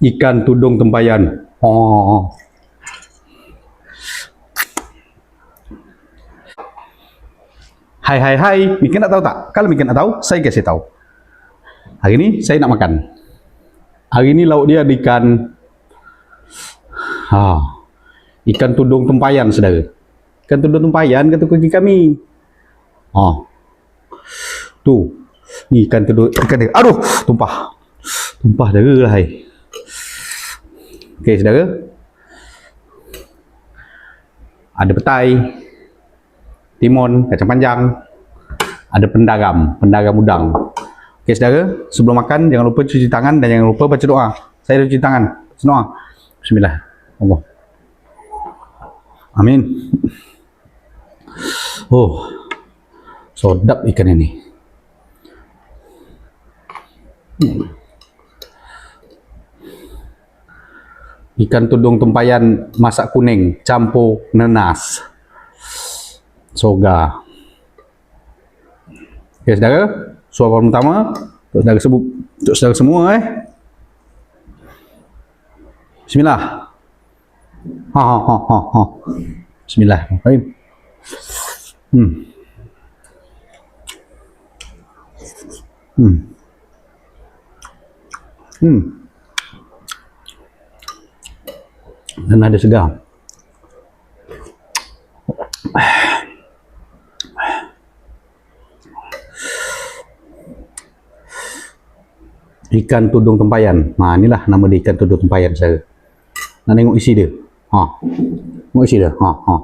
Ikan tudung tempayan. Oh. Hai hai hai, Mika nak tahu tak? Kalau Mika nak tahu, saya kasih tahu. Hari ini saya nak makan. Hari ini lauk dia ada ikan ha, ikan tudung tempayan saudara. Ikan tudung tempayan kata kuki kami. Ha. Tu. Ni ikan tudung ikan dia. Aduh, tumpah. Tumpah saudara lah hai. Okey saudara. Ada petai, timun, kacang panjang, ada pendagam, pendagam udang. Okey saudara, sebelum makan jangan lupa cuci tangan dan jangan lupa baca doa. Saya dah cuci tangan. Doa. Bismillah. Allah. Amin. Oh. Sedap ikan ini. Hmm. Ikan tudung tempayan masak kuning campur nenas. Soga. Okey saudara, suara pertama untuk saudara sebut untuk saudara semua eh. Bismillah. Ha ha ha ha ha. Bismillahirrahmanirrahim. Hmm. Hmm. Hmm. Dan ada segar. Ikan tudung tempayan. Ha, inilah nama dia ikan tudung tempayan saya. Nak tengok isi dia. Ha. Tengok isi dia. Ha, ha.